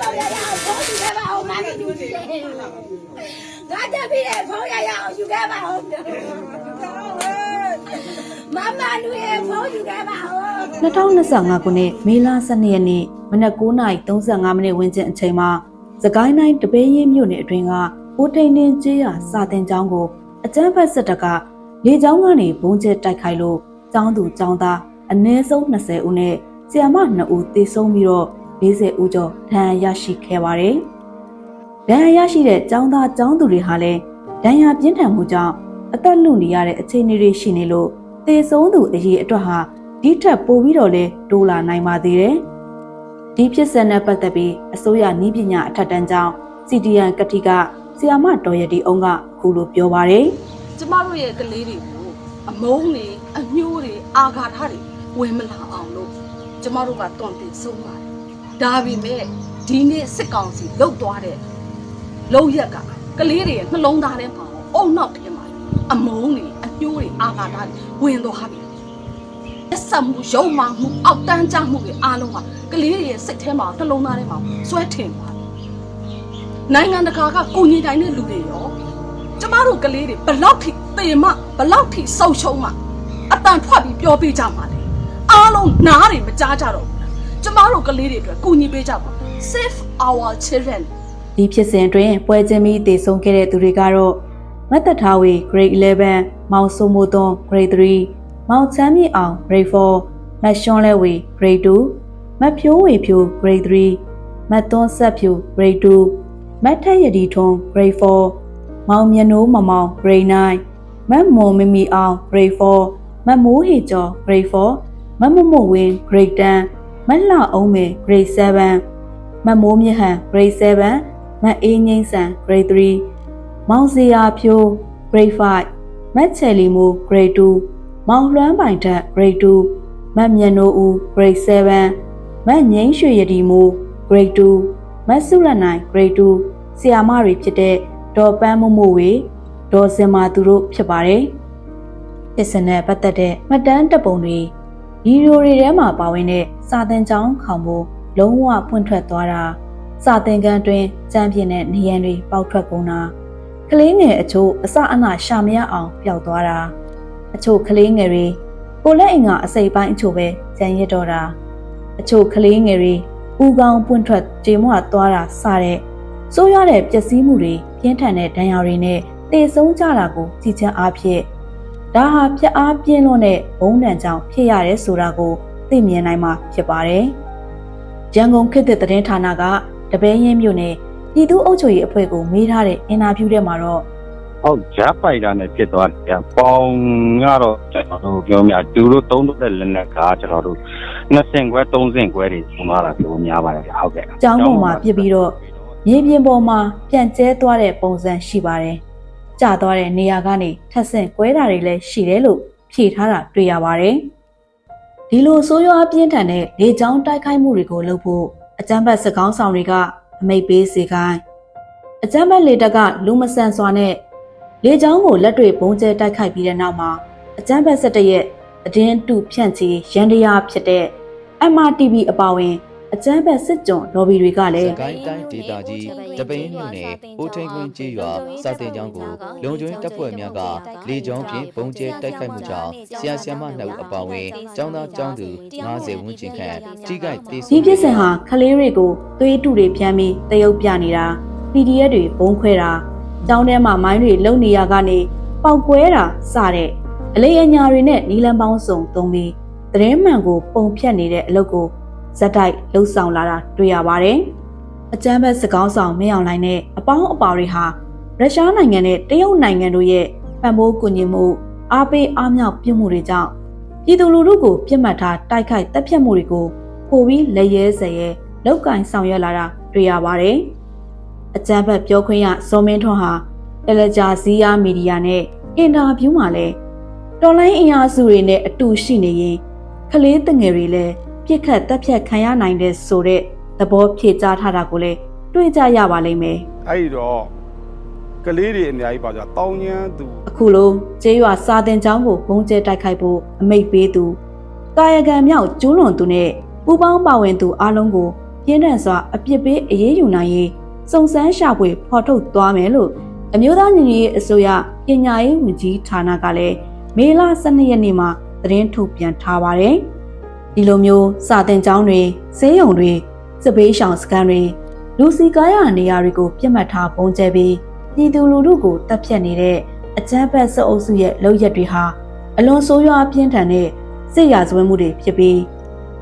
ဖုန်းရရအောင်ဖုန်းယူခဲ့ပါဦးမလို့ယူနေငါတက်ပြီးတဲ့ဖုန်းရရအောင်ယူခဲ့ပါဦးမမလူရဲ့ဖုန်းယူခဲ့ပါဦး2025ခုနှစ်မေလ12ရက်နေ့မနက်9:35မိနစ်ဝန်းကျင်အချိန်မှာစကိုင်းတိုင်းတပင်းရင်မြို့နယ်အတွင်းကဦးထိန်နှင်းကျေးရွာစာတင်ကျောင်းကိုအကြမ်းဖက်စစ်တပ်ကလေကြောင်းကနေဘုံကျဲတိုက်ခိုက်လို့ကျောင်းသူကျောင်းသားအနည်းဆုံး20ဦးနဲ့ဆရာမ2ဦးသေဆုံးပြီးတော့ 40ဦးကျော်ဒဏ်ရာရရှိခဲ့ပါတယ်။ဒဏ်ရာရရှိတဲ့ကျောင်းသားကျောင်းသူတွေဟာလည်းဒဏ်ရာပြင်းထန်မှုကြောင့်အသက်လွတ်နေရတဲ့အခြေအနေတွေရှိနေလို့သေဆုံးသူအရေးအတွက်ဟာဒီထက်ပိုပြီးတော့လဲတိုးလာနိုင်ပါသေးတယ်။ဒီဖြစ်စဉ်နဲ့ပတ်သက်ပြီးအစိုးရနည်းပညာအထက်တန်းကျောင်း CDN ကတိကဆီယာမတော်ရတီအောင်ကအခုလိုပြောပါတယ်ကျမတို့ရဲ့ကလေးတွေကိုအမုန်းတွေအညှိုးတွေအာဃာတတွေဝင်မလာအောင်လို့ကျမတို့ကတွန့်တင်ဆုံးပါတယ် ဒါပေမဲ့ဒီနေ့စစ်ကောင်စီလှုပ်သွားတဲ့လုံရက်ကကလေးတွေရဲ့နှလုံးသားထဲမှာအုံနောက်ထဲမှာအမုန်းတွေအညှိုးတွေအာဃာတတွေဝင်သွားပြီအဆက်မှုရုံမှမှုအောက်တန်းကြမှုတွေအားလုံးကကလေးတွေရဲ့စိတ်ထဲမှာနှလုံးသားထဲမှာဆွဲထင်သွားတယ်နိုင်ငံတကာကကိုညီတိုင်းတဲ့လူတွေရောကျမတို့ကလေးတွေဘလောက်ထိသေမဘလောက်ထိဆုံရှုံးမအတန်ထွက်ပြီးပြောပေးကြမှာလေအားလုံးနားတွေမကြားကြတော့ဘူးလား ကျမတို့ကလေးတွေအတွက်ကူညီပေးကြပါ save our children ။ဒီဖြစ်စဉ်အတွင်းပွဲချင်းပြီးသေဆုံးခဲ့တဲ့သူတွေကတော့မတ်တထားဝေ grade 11မောင်ဆိုမိုသွန် grade 3မောင်ချမ်းမြေအောင် grade 4မတ်ရှွန်လဲဝေ grade 2မတ်ဖြိုးဝေဖြိုး grade 3မတ်သွန်းဆက်ဖြူ grade 2မတ်ထက်ရတီထွန်း grade 4မောင်မြနိုးမမောင် grade 9မတ်မွန်မမီအောင် grade 4မတ်မိုးဟေကျော် grade 4မတ်မမဝင်း grade 10 မတ်လှအောင်မေ grade 7မတ်မိုးမြဟန် grade 7မတ်အေးငိမ့်ဆန် grade 3မောင်စရာဖြိုး grade 5မတ်ချယ်လီမိုး grade 2မောင်လွမ်းပိုင်ထက် grade 2မတ်မြနိုးဦး grade 7မတ်ငိမ့်ရွှေရတီမိုး grade 2မတ်စုရနိုင် grade 2ဆီယာမတွေဖြစ်တဲ့ဒေါ်ပန်းမမို့ဝေဒေါ်စင်မာသူတို့ဖြစ်ပါတယ်။ဖြစ်စဉ်နဲ့ပတ်သက်တဲ့မှတ်တမ်းတပ်ပုံတွေ ဗီဒီယိုတွေထဲမှာပါဝင်တဲ့စာသင်ကျောင်းခေါင်ဖို့လုံးဝဖွင့်ထွက်သွားတာစာသင်ခန်းတွင်ကြမ်းပြင်းတဲ့နေရန်တွေပေါက်ထွက်ကုန်တာကလေးငယ်အချို့အစအနရှာမရအောင်ပျောက်သွားတာအချို့ကလေးငယ်တွေကိုလက်အင်ကအစိပ်ပိုင်းအချို့ပဲကြံရစ်တော့တာအချို့ကလေးငယ်တွေဥကောင်းပွင့်ထွက်ကြေမွသွားတာစတဲ့ဆိုးရွားတဲ့ပျက်စီးမှုတွေပြင်းထန်တဲ့ဒဏ်ရာတွေနဲ့တေဆုံးကြတာကိုကြည်ချမ်းအားဖြင့် ဒါဟာပြက်အားပြင်းလွန်းတဲ့ဘုံတန်ကြောင့်ဖြစ်ရတယ်ဆိုတာကိုသိမြင်နိုင်မှာဖြစ်ပါတယ်။ရန်ကုန်ခေတ်သစ်သတင်းဌာနကတပည့်ရင်းမြို့နယ်ပြည်သူ့အုပ်ချုပ်ရေးအဖွဲ့ကိုမေးထားတဲ့အင်တာဗျူးထဲမှာတော့ဟုတ်ဂျားပိုက်တာနဲ့ဖြစ်သွားတယ်။ပေါင်ကတော့ကျွန်တော်တို့ပြောမြတူတို့သုံးတဲ့လက်နက်ကကျွန်တော်တို့နှစ်ဆင့်ခွဲသုံးဆင့်ခွဲတွေပုံလာတာပြောများပါတယ်ဗျဟုတ်ကဲ့ကျောင်းပေါ်မှာပြစ်ပြီးတော့မြေပြင်ပေါ်မှာပြန့်ကျဲသွားတဲ့ပုံစံရှိပါတယ်။ ကျသွားတဲ့နေရာကနေထပ်ဆင့်ကွဲတာတွေလည်းရှိတယ်လို့ဖြေထားတာတွေ့ရပါတယ်။ဒီလိုဆိုးရွားပြင်းထန်တဲ့လေကြောင်းတိုက်ခိုက်မှုတွေကိုလုပ်ဖို့အကြမ်းဖက်စစ်ကောင်းဆောင်တွေကအမိတ်ပေးစေခိုင်းအကြမ်းဖက်လေတပ်ကလူမဆန်စွာနဲ့လေကြောင်းကိုလက်တွေပုံကျဲတိုက်ခိုက်ပြီးတဲ့နောက်မှာအကြမ်းဖက်စစ်တပ်ရဲ့အတင်းတူဖြန့်ချီရန်တရားဖြစ်တဲ့ MRTV အပါအဝင် အကြမ်းဖက်စစ်ကြုံလော်ဘီတွေကလည်းစကိုင်းတိုင်းဒေသကြီးတပင်းမြို့နယ်အိုးထိန်ကွင်းကျေးရွာစာတင်ကျောင်းကိုလုံခြုံရေးတပ်ဖွဲ့များကလေကြောင်းဖြင့်ပုံကျဲတိုက်ခိုက်မှုကြောင့်ဆရာဆရာမနှစ်ဦးအပါအဝင်ကျောင်းသားကျောင်းသူ90ဝန်းကျင်ခန့်ထိခိုက်ဒေဆုံးဒီဖြစ်စဉ်ဟာကလေးတွေကိုသွေးတူတွေဖြန်းပြီးတရုပ်ပြနေတာ PDF တွေဘုံခွဲတာကျောင်းထဲမှာမိုင်းတွေလုံနေရကနေပေါက်ကွဲတာစတဲ့အလေးအညာတွေနဲ့နီလန်ပေါင်းစုံသုံးပြီးသတင်းမှန်ကိုပုံဖြတ်နေတဲ့အလုပ်ကို ဇက်တိုက်လှုပ်ဆောင်လာတာတွေ့ရပါတယ်။အကြမ်းဖက်စကောင်းဆောင်မင်းအောင်လှိုင်နဲ့အပေါင်းအပါတွေဟာရုရှားနိုင်ငံနဲ့တရုတ်နိုင်ငံတို့ရဲ့ပံ့ပိုးကူညီမှုအားပေးအားမြောက်ပြုမှုတွေကြောင့်ပြည်သူလူထုကိုပြစ်မှတ်ထားတိုက်ခိုက်တပ်ဖြတ်မှုတွေကိုပိုပြီးလက်ရဲစရဲလောက်ကင်ဆောင်ရွက်လာတာတွေ့ရပါတယ်။အကြမ်းဖက်ပြောခွင့်ရစောမင်းထွန်းဟာတယ်လီဂျာဇီယာမီဒီယာနဲ့အင်တာဗျူးမှာလည်းတော်လိုင်းအင်အားစုတွေနဲ့အတူရှိနေရင်ကလေးတငယ်တွေလည်း ပြစ်ခတ်တပ်ဖြတ်ခံရနိုင်တဲ့ဆိုတဲ့သဘောဖြေကြားထားတာကိုလည်းတွေ့ကြရပါလိမ့်မယ်အဲ့ဒီတော့ကလေးတွေအများကြီးပါကြတောင်းညမ်းသူ။အခုလိုကျေးရွာစာတင်ကျောင်းကိုဘုံကျဲတိုက်ခိုက်ဖို့အမိတ်ပေးသူကာယကံမြောက်ကျူးလွန်သူနဲ့ပူပေါင်းပါဝင်သူအလုံးကိုပြင်းထန်စွာအပြစ်ပေးအရေးယူနိုင်ရေးစုံစမ်းရှာဖွေဖော်ထုတ်သွားမယ်လို့အမျိုးသားညီညွတ်ရေးအစိုးရပညာရေးဝန်ကြီးဌာနကလည်းမေလ12ရက်နေ့မှာသတင်းထုတ်ပြန်ထားပါတယ်။ ဒီလိုမျိုးစာတင်ကျောင်းတွေဈေးရုံတွေစစ်ဘေးရှောင်စခန်းတွေလူစီကားရနေရာတွေကိုပြစ်မှတ်ထားပုံကျဲပြီးပြည်သူလူထုကိုတပ်ဖြတ်နေတဲ့အကြမ်းဖက်စစ်အုပ်စုရဲ့လုပ်ရက်တွေဟာအလွန်ဆိုးရွားပြင်းထန်တဲ့စစ်ရာဇဝတ်မှုတွေဖြစ်ပြီး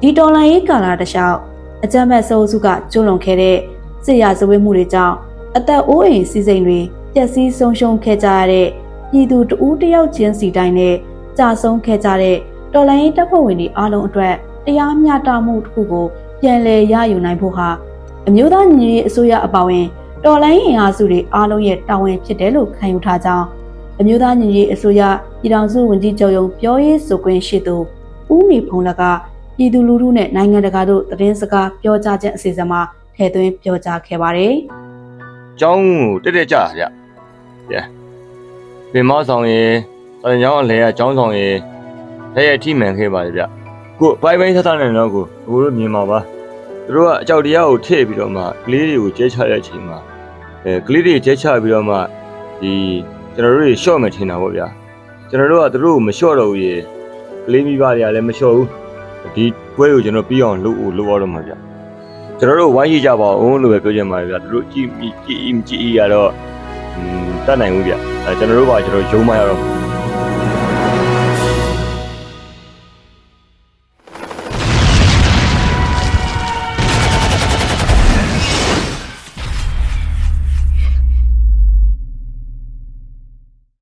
ဒီတော်လိုင်းရေးကာလတစ်လျှောက်အကြမ်းဖက်စစ်အုပ်စုကကျူးလွန်ခဲ့တဲ့စစ်ရာဇဝတ်မှုတွေကြောင့်အသက်အိုးအိမ်စီးစိမ်တွေပျက်စီးဆုံးရှုံးခဲ့ကြရတဲ့ပြည်သူတဦးတစ်ယောက်ချင်းစီတိုင်းနဲ့ကြာဆုံးခဲ့ကြတဲ့ တော်လိုင်းရေးတပ်ဖွဲ့ဝင်တွေအားလုံးအတွက်တရားမျှတမှုတစ်ခုကိုပြန်လည်ရယူနိုင်ဖို့ဟာအမျိုးသားညီညွတ်ရေးအစိုးရအပါအဝင်တော်လိုင်းရင်အားစုတွေအားလုံးရဲ့တာဝန်ဖြစ်တယ်လို့ခံယူထားကြောင်းအမျိုးသားညီညွတ်ရေးအစိုးရပြည်ထောင်စုဝန်ကြီးချုပ်ရုံးပြောရေးဆိုခွင့်ရှိသူဦးမီဖုံးလကပြည်သူလူထုနဲ့နိုင်ငံတကာတို့သတင်းစကားပြောကြားခြင်းအစီအစဉ်မှာထည့်သွင်းပြောကြားခဲ့ပါတယ်။ကျောင်းကိုတက်တက်ကြတာဗျ။ဗျ။ပင်မဆောင်ရေစာတင်ကျောင်းအလဲကကျောင်းဆောင်ရေ လက်ရထိမှန်ခဲ့ပါတယ်ဗျ။ကိုဘိုင်ဘိုင်းဆက်ဆက်နေတော့ကိုကိုတို့မြင်ပါပါ။သူတို့ကအကြောက်တရားကိုထည့်ပြီးတော့မှကလေးတွေကိုကျဲချတဲ့အချိန်မှာအဲကလေးတွေကျဲချပြီးတော့မှဒီကျွန်တော်တို့တွေရှော့မယ်ထင်တာပေါ့ဗျာ။ကျွန်တော်တို့ကသူတို့ကိုမလျှော့တော့ဘူးရေ။ကလေးမိဘတွေကလည်းမလျှော့ဘူး။ဒီပွဲကိုကျွန်တော်ပြီးအောင်လုပ်ဖို့လုပ်ရတော့မှာဗျ။ကျွန်တော်တို့ဝိုင်းရကြပါအောင်လို့ပဲပြောချင်ပါတယ်ဗျာသူတို့ကြည့်ကြည့်ကြည့်ကြည့်ရတော့อืมတတ်နိုင်ဘူးဗျအဲကျွန်တော်တို့ကကျွန်တော်ရုံးမရတော့ဘူး